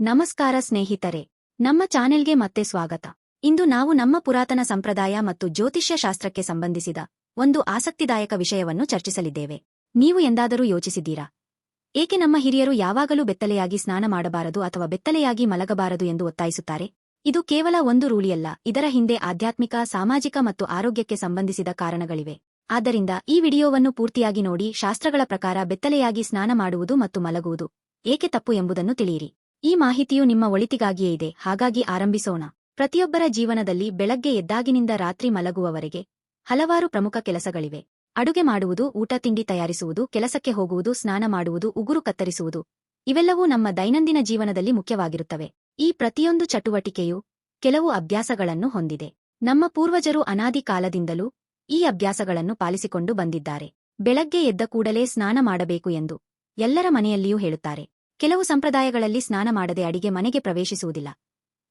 ನಮಸ್ಕಾರ ಸ್ನೇಹಿತರೆ, ನಮ್ಮ ಚಾನೆಲ್ಗೆ ಮತ್ತೆ ಸ್ವಾಗತ. ಇಂದು ನಾವು ನಮ್ಮ ಪುರಾತನ ಸಂಪ್ರದಾಯ ಮತ್ತು ಜ್ಯೋತಿಷ್ಯ ಶಾಸ್ತ್ರಕ್ಕೆ ಸಂಬಂಧಿಸಿದ ಒಂದು ಆಸಕ್ತಿದಾಯಕ ವಿಷಯವನ್ನು ಚರ್ಚಿಸಲಿದ್ದೇವೆ. ನೀವು ಎಂದಾದರೂ ಯೋಚಿಸಿದ್ದೀರಾ? ಏಕೆ ನಮ್ಮ ಹಿರಿಯರು ಯಾವಾಗಲೂ ಬೆತ್ತಲೆಯಾಗಿ ಸ್ನಾನ ಮಾಡಬಾರದು ಅಥವಾ ಬೆತ್ತಲೆಯಾಗಿ ಮಲಗಬಾರದು ಎಂದು ಒತ್ತಾಯಿಸುತ್ತಾರೆ? ಇದು ಕೇವಲ ಒಂದು ರೂಢಿಯಲ್ಲ ಇದರ ಹಿಂದೆ ಆಧ್ಯಾತ್ಮಿಕ, ಸಾಮಾಜಿಕ ಮತ್ತು ಆರೋಗ್ಯಕ್ಕೆ ಸಂಬಂಧಿಸಿದ ಕಾರಣಗಳಿವೆ. ಆದ್ದರಿಂದ ಈ ವಿಡಿಯೋವನ್ನು ಪೂರ್ತಿಯಾಗಿ ನೋಡಿ, ಶಾಸ್ತ್ರಗಳ ಪ್ರಕಾರ ಬೆತ್ತಲೆಯಾಗಿ ಸ್ನಾನ ಮಾಡುವುದು ಮತ್ತು ಮಲಗುವುದು ಏಕೆ ತಪ್ಪು ಎಂಬುದನ್ನು ತಿಳಿಯಿರಿ. ಈ ಮಾಹಿತಿಯು ನಿಮ್ಮ ಒಳಿತಿಗಾಗಿಯೇ ಇದೆ, ಹಾಗಾಗಿ ಆರಂಭಿಸೋಣ. ಪ್ರತಿಯೊಬ್ಬರ ಜೀವನದಲ್ಲಿ ಬೆಳಗ್ಗೆ ಎದ್ದಾಗಿನಿಂದ ರಾತ್ರಿ ಮಲಗುವವರೆಗೆ ಹಲವಾರು ಪ್ರಮುಖ ಕೆಲಸಗಳಿವೆ. ಅಡುಗೆ ಮಾಡುವುದು, ಊಟ, ತಿಂಡಿ ತಯಾರಿಸುವುದು, ಕೆಲಸಕ್ಕೆ ಹೋಗುವುದು, ಸ್ನಾನ ಮಾಡುವುದು, ಉಗುರು ಕತ್ತರಿಸುವುದು, ಇವೆಲ್ಲವೂ ನಮ್ಮ ದೈನಂದಿನ ಜೀವನದಲ್ಲಿ ಮುಖ್ಯವಾಗಿರುತ್ತವೆ. ಈ ಪ್ರತಿಯೊಂದು ಚಟುವಟಿಕೆಯು ಕೆಲವು ಅಭ್ಯಾಸಗಳನ್ನು ಹೊಂದಿದೆ. ನಮ್ಮ ಪೂರ್ವಜರು ಅನಾದಿ ಕಾಲದಿಂದಲೂ ಈ ಅಭ್ಯಾಸಗಳನ್ನು ಪಾಲಿಸಿಕೊಂಡು ಬಂದಿದ್ದಾರೆ. ಬೆಳಗ್ಗೆ ಎದ್ದ ಕೂಡಲೇ ಸ್ನಾನ ಮಾಡಬೇಕು ಎಂದು ಎಲ್ಲರ ಮನೆಯಲ್ಲಿಯೂ ಹೇಳುತ್ತಾರೆ. ಕೆಲವು ಸಂಪ್ರದಾಯಗಳಲ್ಲಿ ಸ್ನಾನ ಮಾಡದೆ ಅಡಿಗೆ ಮನೆಗೆ ಪ್ರವೇಶಿಸುವುದಿಲ್ಲ.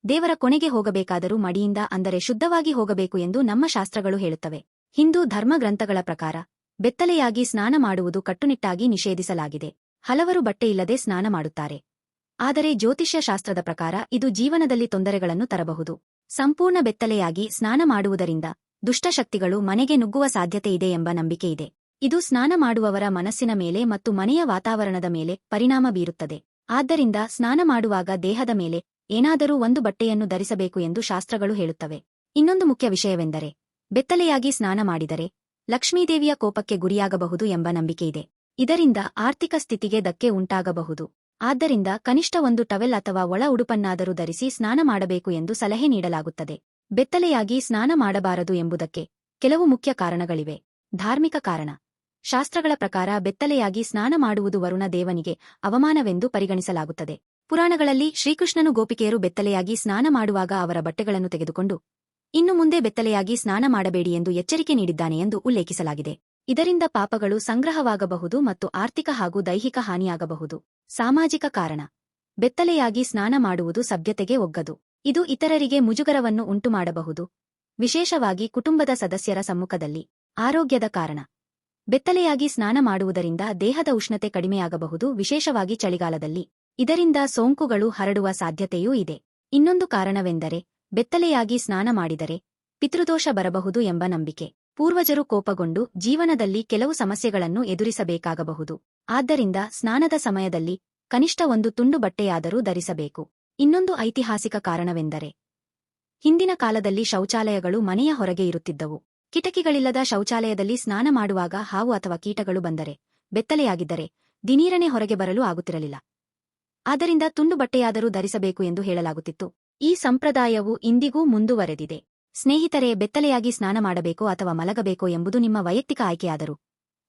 ದೇವರ ಕೊನೆಗೆ ಹೋಗಬೇಕಾದರೂ ಮಡಿಯಿಂದ ಅಂದರೆ ಶುದ್ಧವಾಗಿ ಹೋಗಬೇಕು ಎಂದು ನಮ್ಮ ಶಾಸ್ತ್ರಗಳು ಹೇಳುತ್ತವೆ. ಹಿಂದೂ ಧರ್ಮಗ್ರಂಥಗಳ ಪ್ರಕಾರ, ಬೆತ್ತಲೆಯಾಗಿ ಸ್ನಾನ ಮಾಡುವುದು ಕಟ್ಟುನಿಟ್ಟಾಗಿ ನಿಷೇಧಿಸಲಾಗಿದೆ. ಹಲವರು ಬಟ್ಟೆಯಿಲ್ಲದೆ ಸ್ನಾನ ಮಾಡುತ್ತಾರೆ. ಆದರೆ ಜ್ಯೋತಿಷ್ಯ ಶಾಸ್ತ್ರದ ಪ್ರಕಾರ ಇದು ಜೀವನದಲ್ಲಿ ತೊಂದರೆಗಳನ್ನು ತರಬಹುದು. ಸಂಪೂರ್ಣ ಬೆತ್ತಲೆಯಾಗಿ ಸ್ನಾನ ಮಾಡುವುದರಿಂದ ದುಷ್ಟಶಕ್ತಿಗಳು ಮನೆಗೆ ನುಗ್ಗುವ ಸಾಧ್ಯತೆಯಿದೆ ಎಂಬ ನಂಬಿಕೆಯಿದೆ ಇದು ಸ್ನಾನ ಮಾಡುವವರ ಮನಸ್ಸಿನ ಮೇಲೆ ಮತ್ತು ಮನೆಯ ವಾತಾವರಣದ ಮೇಲೆ ಪರಿಣಾಮ ಬೀರುತ್ತದೆ. ಆದ್ದರಿಂದ ಸ್ನಾನ ಮಾಡುವಾಗ ದೇಹದ ಮೇಲೆ ಏನಾದರೂ ಒಂದು ಬಟ್ಟೆಯನ್ನು ಧರಿಸಬೇಕು ಎಂದು ಶಾಸ್ತ್ರಗಳು ಹೇಳುತ್ತವೆ. ಇನ್ನೊಂದು ಮುಖ್ಯ ವಿಷಯವೆಂದರೆ, ಬೆತ್ತಲೆಯಾಗಿ ಸ್ನಾನ ಮಾಡಿದರೆ ಲಕ್ಷ್ಮೀದೇವಿಯ ಕೋಪಕ್ಕೆ ಗುರಿಯಾಗಬಹುದು ಎಂಬ ನಂಬಿಕೆಯಿದೆ ಇದರಿಂದ ಆರ್ಥಿಕ ಸ್ಥಿತಿಗೆ ಧಕ್ಕೆ ಉಂಟಾಗಬಹುದು. ಆದ್ದರಿಂದ ಕನಿಷ್ಠ ಒಂದು ಟವೆಲ್ ಅಥವಾ ಒಳ ಉಡುಪನ್ನಾದರೂ ಧರಿಸಿ ಸ್ನಾನ ಮಾಡಬೇಕು ಎಂದು ಸಲಹೆ ನೀಡಲಾಗುತ್ತದೆ. ಬೆತ್ತಲೆಯಾಗಿ ಸ್ನಾನ ಮಾಡಬಾರದು ಎಂಬುದಕ್ಕೆ ಕೆಲವು ಮುಖ್ಯ ಕಾರಣಗಳಿವೆ. ಧಾರ್ಮಿಕ ಕಾರಣ. ಶಾಸ್ತ್ರಗಳ ಪ್ರಕಾರ ಬೆತ್ತಲೆಯಾಗಿ ಸ್ನಾನ ಮಾಡುವುದು ವರುಣ ದೇವನಿಗೆ ಅವಮಾನವೆಂದು ಪರಿಗಣಿಸಲಾಗುತ್ತದೆ. ಪುರಾಣಗಳಲ್ಲಿ ಶ್ರೀಕೃಷ್ಣನು ಗೋಪಿಕೆಯರು ಬೆತ್ತಲೆಯಾಗಿ ಸ್ನಾನ ಮಾಡುವಾಗ ಅವರ ಬಟ್ಟೆಗಳನ್ನು ತೆಗೆದುಕೊಂಡು, ಇನ್ನು ಮುಂದೆ ಬೆತ್ತಲೆಯಾಗಿ ಸ್ನಾನ ಮಾಡಬೇಡಿ ಎಂದು ಎಚ್ಚರಿಕೆ ನೀಡಿದ್ದಾನೆ ಎಂದು ಉಲ್ಲೇಖಿಸಲಾಗಿದೆ. ಇದರಿಂದ ಪಾಪಗಳು ಸಂಗ್ರಹವಾಗಬಹುದು ಮತ್ತು ಆರ್ಥಿಕ ಹಾಗೂ ದೈಹಿಕ ಹಾನಿಯಾಗಬಹುದು. ಸಾಮಾಜಿಕ ಕಾರಣ. ಬೆತ್ತಲೆಯಾಗಿ ಸ್ನಾನ ಮಾಡುವುದು ಸಭ್ಯತೆಗೆ ಒಗ್ಗದು. ಇದು ಇತರರಿಗೆ ಮುಜುಗರವನ್ನು ಉಂಟುಮಾಡಬಹುದು. ವಿಶೇಷವಾಗಿ ಕುಟುಂಬದ ಸದಸ್ಯರ ಸಮ್ಮುಖದಲ್ಲಿ. ಆರೋಗ್ಯದ ಕಾರಣ. ಬೆತ್ತಲೆಯಾಗಿ ಸ್ನಾನ ಮಾಡುವುದರಿಂದ ದೇಹದ ಉಷ್ಣತೆ ಕಡಿಮೆಯಾಗಬಹುದು, ವಿಶೇಷವಾಗಿ ಚಳಿಗಾಲದಲ್ಲಿ. ಇದರಿಂದ ಸೋಂಕುಗಳು ಹರಡುವ ಸಾಧ್ಯತೆಯೂ ಇದೆ. ಇನ್ನೊಂದು ಕಾರಣವೆಂದರೆ, ಬೆತ್ತಲೆಯಾಗಿ ಸ್ನಾನ ಮಾಡಿದರೆ ಪಿತೃದೋಷ ಬರಬಹುದು ಎಂಬ ನಂಬಿಕೆ. ಪೂರ್ವಜರು ಕೋಪಗೊಂಡು ಜೀವನದಲ್ಲಿ ಕೆಲವು ಸಮಸ್ಯೆಗಳನ್ನು ಎದುರಿಸಬೇಕಾಗಬಹುದು. ಆದ್ದರಿಂದ ಸ್ನಾನದ ಸಮಯದಲ್ಲಿ ಕನಿಷ್ಠ ಒಂದು ತುಂಡು ಬಟ್ಟೆಯಾದರೂ ಧರಿಸಬೇಕು. ಇನ್ನೊಂದು ಐತಿಹಾಸಿಕ ಕಾರಣವೆಂದರೆ, ಹಿಂದಿನ ಕಾಲದಲ್ಲಿ ಶೌಚಾಲಯಗಳು ಮನೆಯ ಹೊರಗೆ ಇರುತ್ತಿದ್ದವು. ಕಿಟಕಿಗಳಿಲ್ಲದ ಶೌಚಾಲಯದಲ್ಲಿ ಸ್ನಾನ ಮಾಡುವಾಗ ಹಾವು ಅಥವಾ ಕೀಟಗಳು ಬಂದರೆ, ಬೆತ್ತಲೆಯಾಗಿದ್ದರೆ, ದಿನೀರನೆ ಹೊರಗೆ ಬರಲು ಆಗುತ್ತಿರಲಿಲ್ಲ. ಆದ್ದರಿಂದ ತುಂಡು ಬಟ್ಟೆಯಾದರೂ ಧರಿಸಬೇಕು ಎಂದು ಹೇಳಲಾಗುತ್ತಿತ್ತು. ಈ ಸಂಪ್ರದಾಯವು ಇಂದಿಗೂ ಮುಂದುವರೆದಿದೆ. ಸ್ನೇಹಿತರೆ, ಬೆತ್ತಲೆಯಾಗಿ ಸ್ನಾನ ಮಾಡಬೇಕೋ ಅಥವಾ ಮಲಗಬೇಕೋ ಎಂಬುದು ನಿಮ್ಮ ವೈಯಕ್ತಿಕ ಆಯ್ಕೆಯಾದರೂ,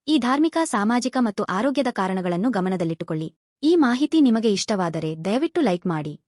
ಈ ಧಾರ್ಮಿಕ, ಸಾಮಾಜಿಕ ಮತ್ತು ಆರೋಗ್ಯದ ಕಾರಣಗಳನ್ನು ಗಮನದಲ್ಲಿಟ್ಟುಕೊಳ್ಳಿ. ಈ ಮಾಹಿತಿ ನಿಮಗೆ ಇಷ್ಟವಾದರೆ ದಯವಿಟ್ಟು ಲೈಕ್ ಮಾಡಿ.